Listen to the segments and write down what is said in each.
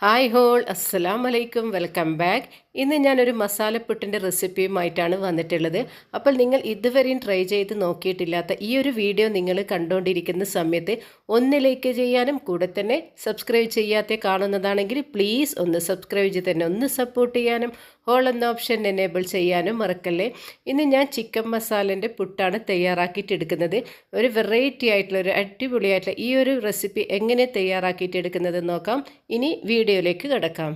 Hi whole അസ്സലാം വലൈക്കും welcome back ഇന്ന് ഞാനൊരു മസാലപ്പുട്ടിന്റെ റെസിപ്പിയുമായിട്ടാണ് വന്നിട്ടുള്ളത്. അപ്പോൾ നിങ്ങൾ ഇതുവരെയും ട്രൈ ചെയ്ത് നോക്കിയിട്ടില്ലാത്ത ഈ ഒരു വീഡിയോ നിങ്ങൾ കണ്ടുകൊണ്ടിരിക്കുന്ന സമയത്ത് ഒന്ന് ലൈക്ക് ചെയ്യാനും കൂടെ തന്നെ സബ്സ്ക്രൈബ് ചെയ്യാത്ത കാണുന്നതാണെങ്കിൽ പ്ലീസ് ഒന്ന് സബ്സ്ക്രൈബ് ചെയ്ത് തന്നെ ഒന്ന് സപ്പോർട്ട് ചെയ്യാനും ഹോൾ എന്ന ഓപ്ഷൻ എനേബിൾ ചെയ്യാനും മറക്കല്ലേ. ഇന്ന് ഞാൻ ചിക്കൻ മസാലന്റെ പുട്ടാണ് തയ്യാറാക്കിയിട്ട് എടുക്കുന്നത് ഒരു വെറൈറ്റി ആയിട്ടുള്ള ഒരു അടിപൊളിയായിട്ടുള്ള ഈ ഒരു റെസിപ്പി എങ്ങനെ തയ്യാറാക്കിയിട്ട് എടുക്കുന്നത് നോക്കാം. ഇനി വീഡിയോയിലേക്ക് കിടക്കാം.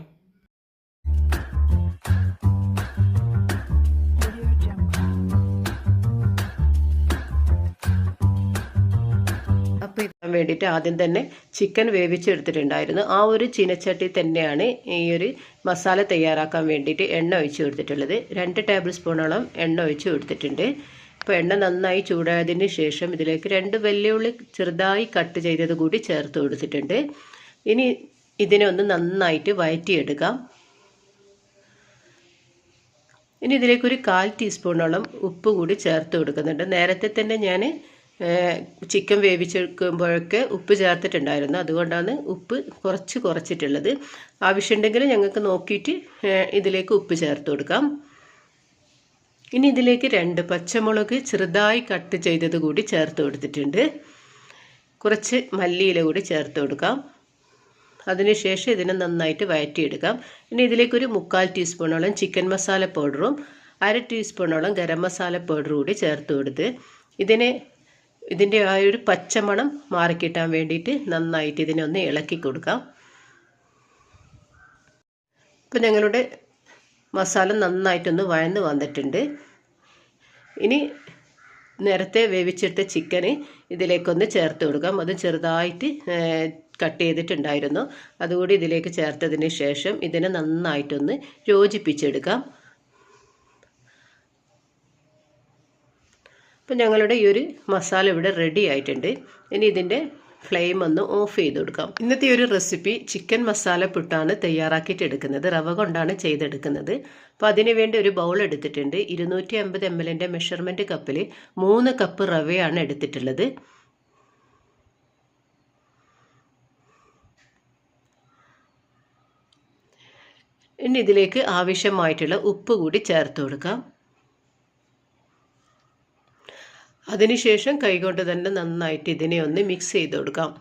ഇതാൻ വേണ്ടിയിട്ട് ആദ്യം തന്നെ ചിക്കൻ വേവിച്ചെടുത്തിട്ടുണ്ടായിരുന്നു. ആ ഒരു ചീനച്ചട്ടി തന്നെയാണ് ഈ ഒരു മസാല തയ്യാറാക്കാൻ വേണ്ടിയിട്ട് എണ്ണ ഒഴിച്ച് കൊടുത്തിട്ടുള്ളത്. രണ്ട് ടേബിൾ സ്പൂണോളം എണ്ണ ഒഴിച്ച് കൊടുത്തിട്ടുണ്ട്. അപ്പോൾ എണ്ണ നന്നായി ചൂടായതിന് ശേഷം ഇതിലേക്ക് രണ്ട് വെല്ലുവിളി ചെറുതായി കട്ട് ചെയ്തത് കൂടി ചേർത്ത് കൊടുത്തിട്ടുണ്ട്. ഇനി ഇതിനെ ഒന്ന് നന്നായിട്ട് വയറ്റിയെടുക്കാം. ഇനി ഇതിലേക്ക് ഒരു കാൽ ടീസ്പൂണോളം ഉപ്പ് കൂടി ചേർത്ത് കൊടുക്കുന്നുണ്ട്. നേരത്തെ തന്നെ ഞാൻ ചിക്കൻ വേവിച്ചെടുക്കുമ്പോഴൊക്കെ ഉപ്പ് ചേർത്തിട്ടുണ്ടായിരുന്നു. അതുകൊണ്ടാണ് ഉപ്പ് കുറച്ച് കുറച്ചിട്ടുള്ളത്. ആവശ്യമുണ്ടെങ്കിൽ ഞങ്ങൾക്ക് നോക്കിയിട്ട് ഇതിലേക്ക് ഉപ്പ് ചേർത്ത് കൊടുക്കാം. ഇനി ഇതിലേക്ക് രണ്ട് പച്ചമുളക് ചെറുതായി കട്ട് ചെയ്തത് കൂടി ചേർത്ത് കൊടുത്തിട്ടുണ്ട്. കുറച്ച് മല്ലിയില കൂടി ചേർത്ത് കൊടുക്കാം. അതിനുശേഷം ഇതിനെ നന്നായിട്ട് വഴറ്റിയെടുക്കാം ഇനി ഇതിലേക്കൊരു മുക്കാൽ ടീസ്പൂണോളം ചിക്കൻ മസാല പൗഡറും അര ടീസ്പൂണോളം ഗരം മസാല പൗഡറും കൂടി ചേർത്ത് കൊടുത്ത് ഇതിനെ ഇതിന്റെ ആ ഒരു പച്ചമണം മാറിക്കിട്ടാൻ വേണ്ടിയിട്ട് നന്നായിട്ട് ഇതിനെ ഒന്ന് ഇളക്കി കൊടുക്കാം. ഇപ്പം ഞങ്ങളുടെ മസാല നന്നായിട്ടൊന്ന് വഴന്ന് വന്നിട്ടുണ്ട്. ഇനി നേരത്തെ വേവിച്ചിട്ട ചിക്കന് ഇതിലേക്കൊന്ന് ചേർത്ത് കൊടുക്കാം. അത് ചെറുതായിട്ട് കട്ട് ചെയ്തിട്ടുണ്ടായിരുന്നു. അതുകൂടി ഇതിലേക്ക് ചേർത്തതിന് ശേഷം ഇതിനെ നന്നായിട്ടൊന്ന് യോജിപ്പിച്ചെടുക്കാം. അപ്പം ഞങ്ങളുടെ ഈ ഒരു മസാല ഇവിടെ റെഡി ആയിട്ടുണ്ട്. ഇനി ഇതിന്റെ ഫ്ലെയിം ഒന്ന് ഓഫ് ചെയ്ത് കൊടുക്കാം. ഇന്നത്തെ ഒരു റെസിപ്പി ചിക്കൻ മസാല പുട്ടാണ് തയ്യാറാക്കിയിട്ട് എടുക്കുന്നത്. റവ കൊണ്ടാണ് ചെയ്തെടുക്കുന്നത്. അപ്പോൾ അതിന് വേണ്ടി ഒരു ബൗൾ എടുത്തിട്ടുണ്ട്. ഇരുന്നൂറ്റി അമ്പത് എം എല്ലിന്റെ മെഷർമെന്റ് കപ്പിൽ മൂന്ന് കപ്പ് റവയാണ് എടുത്തിട്ടുള്ളത്. ഇനി ഇതിലേക്ക് ആവശ്യമായിട്ടുള്ള ഉപ്പ് കൂടി ചേർത്ത് കൊടുക്കാം. അതിനുശേഷം കൈകൊണ്ട് തന്നെ നന്നായിട്ട് ഇതിനെ ഒന്ന് മിക്സ് ചെയ്ത് കൊടുക്കാം.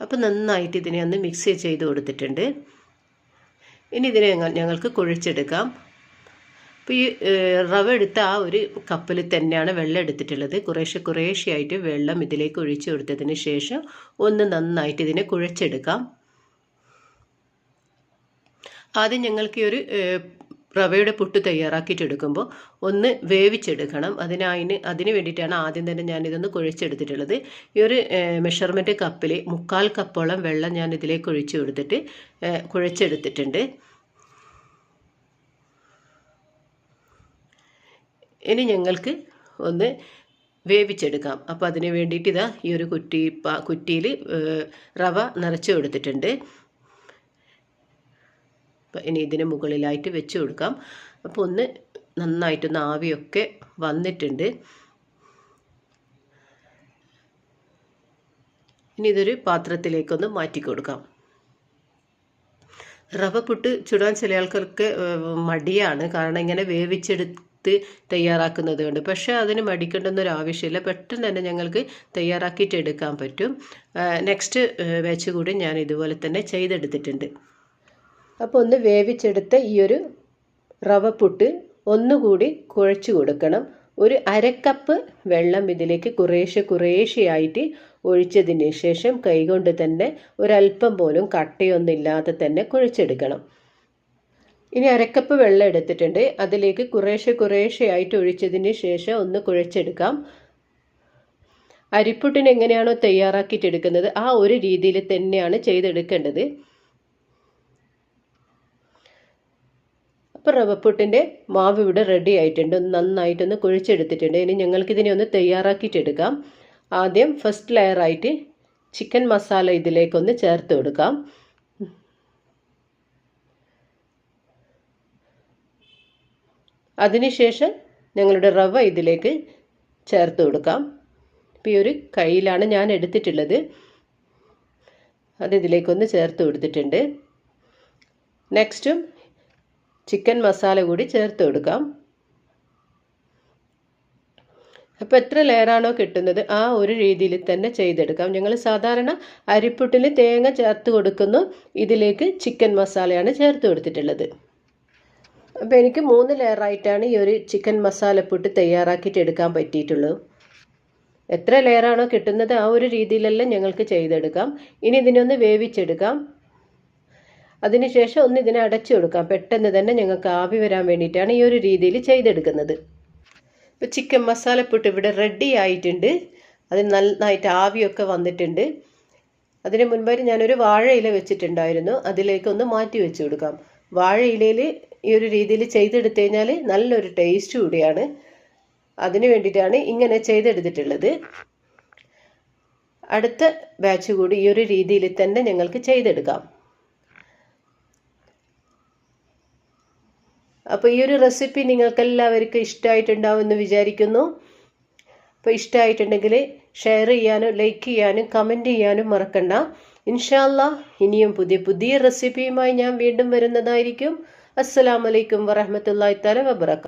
അപ്പോൾ നന്നായിട്ട് ഇതിനെ ഒന്ന് മിക്സ് ചെയ്ത് കൊടുത്തിട്ടുണ്ട്. ഇനി ഇതിനെ ഞങ്ങൾക്ക് കുഴിച്ചെടുക്കാം. അപ്പോൾ ഈ റവ എടുത്ത ആ ഒരു കപ്പിൽ തന്നെയാണ് വെള്ളം എടുത്തിട്ടുള്ളത്. കുറേശ്ശെ കുറേശ്ശെയായിട്ട് വെള്ളം ഇതിലേക്ക് ഒഴിച്ചു കൊടുത്തതിന് ശേഷം ഒന്ന് നന്നായിട്ട് ഇതിനെ കുഴച്ചെടുക്കാം. ആദ്യം ഞങ്ങൾക്ക് ഈ ഒരു റവയുടെ പുട്ട് തയ്യാറാക്കിയിട്ട് എടുക്കുമ്പോൾ ഒന്ന് വേവിച്ചെടുക്കണം. അതിനായി അതിന് വേണ്ടിയിട്ടാണ് ആദ്യം തന്നെ ഞാൻ ഇതൊന്ന് കുഴച്ചെടുത്തിട്ടുള്ളത്. ഈ ഒരു മെഷർമെന്റ് കപ്പിൽ മുക്കാൽ കപ്പോളം വെള്ളം ഞാൻ ഇതിലേക്ക് ഒഴിച്ചു കൊടുത്തിട്ട് കുഴച്ചെടുത്തിട്ടുണ്ട്. ഇനി ഞങ്ങൾക്ക് ഒന്ന് വേവിച്ചെടുക്കാം. അപ്പോൾ അതിന് വേണ്ടിയിട്ട് ഇതാ ഈ ഒരു കുറ്റി കുറ്റിയിൽ റവ നിറച്ച് കൊടുത്തിട്ടുണ്ട്. ഇനി ഇതിന് മുകളിലായിട്ട് വെച്ച് കൊടുക്കാം. അപ്പോൾ ഒന്ന് നന്നായിട്ടൊന്ന് ആവിയൊക്കെ വന്നിട്ടുണ്ട്. ഇനി ഇതൊരു പാത്രത്തിലേക്കൊന്ന് മാറ്റി കൊടുക്കാം. റവ പുട്ട് ചുടാൻ ചില ആൾക്കാർക്ക് മടിയാണ്. കാരണം ഇങ്ങനെ വേവിച്ചെടുത്ത് തയ്യാറാക്കുന്നത് കൊണ്ട്. പക്ഷേ അതിന് മടിക്കേണ്ടെന്നൊരു ആവശ്യമില്ല. പെട്ടെന്ന് തന്നെ ഞങ്ങൾക്ക് തയ്യാറാക്കിയിട്ട് എടുക്കാൻ പറ്റും. നെക്സ്റ്റ് ബാച്ച് കൂടി ഞാൻ ഇതുപോലെ തന്നെ ചെയ്തെടുത്തിട്ടുണ്ട്. അപ്പോൾ ഒന്ന് വേവിച്ചെടുത്ത ഈ ഒരു റവ പുട്ട് ഒന്നുകൂടി കുഴച്ചു കൊടുക്കണം. ഒരു അരക്കപ്പ് വെള്ളം ഇതിലേക്ക് കുറേശ്ശെ കുറേശ്ശെയായിട്ട് ഒഴിച്ചതിന് ശേഷം കൈകൊണ്ട് തന്നെ ഒരല്പം പോലും കട്ടയൊന്നുമില്ലാതെ തന്നെ കുഴച്ചെടുക്കണം. ഇനി അരക്കപ്പ് വെള്ളം എടുത്തിട്ടുണ്ട്. അതിലേക്ക് കുറേശ്ശെ കുറേശ്ശെയായിട്ട് ഒഴിച്ചതിന് ശേഷം ഒന്ന് കുഴച്ചെടുക്കാം. അരിപ്പുട്ടിന് എങ്ങനെയാണോ തയ്യാറാക്കിയിട്ടെടുക്കുന്നത് ആ ഒരു രീതിയിൽ തന്നെയാണ് ചെയ്തെടുക്കേണ്ടത്. അപ്പോൾ റവപ്പുട്ടിന്റെ മാവ് ഇവിടെ റെഡി ആയിട്ടുണ്ട്. നന്നായിട്ടൊന്ന് കുഴിച്ചെടുത്തിട്ടുണ്ട്. ഇനി ഞങ്ങൾക്കിതിനെ ഒന്ന് തയ്യാറാക്കിയിട്ടെടുക്കാം ആദ്യം ഫസ്റ്റ് ലെയറായിട്ട് ചിക്കൻ മസാല ഇതിലേക്കൊന്ന് ചേർത്ത് കൊടുക്കാം. അതിനുശേഷം ഞങ്ങളുടെ റവ ഇതിലേക്ക് ചേർത്ത് കൊടുക്കാം. ഇപ്പോൾ ഈ ഒരു കയ്യിലാണ് ഞാൻ എടുത്തിട്ടുള്ളത്. അത് ഇതിലേക്കൊന്ന് ചേർത്ത് കൊടുത്തിട്ടുണ്ട്. നെക്സ്റ്റും ചിക്കൻ മസാല കൂടി ചേർത്ത് കൊടുക്കാം. അപ്പോൾ എത്ര ലെയറാണോ കിട്ടുന്നത് ആ ഒരു രീതിയിൽ തന്നെ ചെയ്തെടുക്കാം. ഞങ്ങൾ സാധാരണ അരിപ്പുട്ടിൽ തേങ്ങ ചേർത്ത് കൊടുക്കുന്നു. ഇതിലേക്ക് ചിക്കൻ മസാലയാണ് ചേർത്ത് കൊടുത്തിട്ടുള്ളത്. അപ്പോൾ എനിക്ക് മൂന്ന് ലെയറായിട്ടാണ് ഈ ഒരു ചിക്കൻ മസാലപ്പുട്ട് തയ്യാറാക്കിയിട്ട് എടുക്കാൻ പറ്റിയിട്ടുള്ളൂ. എത്ര ലെയറാണോ കിട്ടുന്നത് ആ ഒരു രീതിയിലെല്ലാം ഞങ്ങൾക്ക് ചെയ്തെടുക്കാം. ഇനി ഇതിനൊന്ന് വേവിച്ചെടുക്കാം. അതിനുശേഷം ഒന്ന് ഇതിനെ അടച്ചു കൊടുക്കാം. പെട്ടെന്ന് തന്നെ ഞങ്ങൾക്ക് ആവി വരാൻ വേണ്ടിയിട്ടാണ് ഈ ഒരു രീതിയിൽ ചെയ്തെടുക്കുന്നത്. ഇപ്പോൾ ചിക്കൻ മസാലപ്പൊട്ട് ഇവിടെ റെഡി ആയിട്ടുണ്ട്. അതിന് നന്നായിട്ട് ആവിയൊക്കെ വന്നിട്ടുണ്ട്. അതിന് മുൻപായിട്ട് ഞാനൊരു വാഴയില വെച്ചിട്ടുണ്ടായിരുന്നു. അതിലേക്ക് ഒന്ന് മാറ്റി വെച്ച് കൊടുക്കാം. വാഴയിലയിൽ ഈ ഒരു രീതിയിൽ ചെയ്തെടുത്തു കഴിഞ്ഞാൽ നല്ലൊരു ടേസ്റ്റ് കൂടിയാണ്. അതിന് വേണ്ടിയിട്ടാണ് ഇങ്ങനെ ചെയ്തെടുത്തിട്ടുള്ളത്. അടുത്ത ബാച്ച് കൂടി ഈ ഒരു രീതിയിൽ തന്നെ ഞങ്ങൾക്ക് ചെയ്തെടുക്കാം. അപ്പോൾ ഈ ഒരു റെസിപ്പി നിങ്ങൾക്കെല്ലാവർക്കും ഇഷ്ടമായിട്ടുണ്ടാവുമെന്ന് വിചാരിക്കുന്നു. അപ്പോൾ ഇഷ്ടമായിട്ടുണ്ടെങ്കിൽ ഷെയർ ചെയ്യാനും ലൈക്ക് ചെയ്യാനും കമന്റ് ചെയ്യാനും മറക്കണ്ട. ഇൻഷാല്ല ഇനിയും പുതിയ പുതിയ റെസിപ്പിയുമായി ഞാൻ വീണ്ടും വരുന്നതായിരിക്കും. അസ്സലാമലൈക്കും വറഹമത്തല്ലാ തല വബറക്ക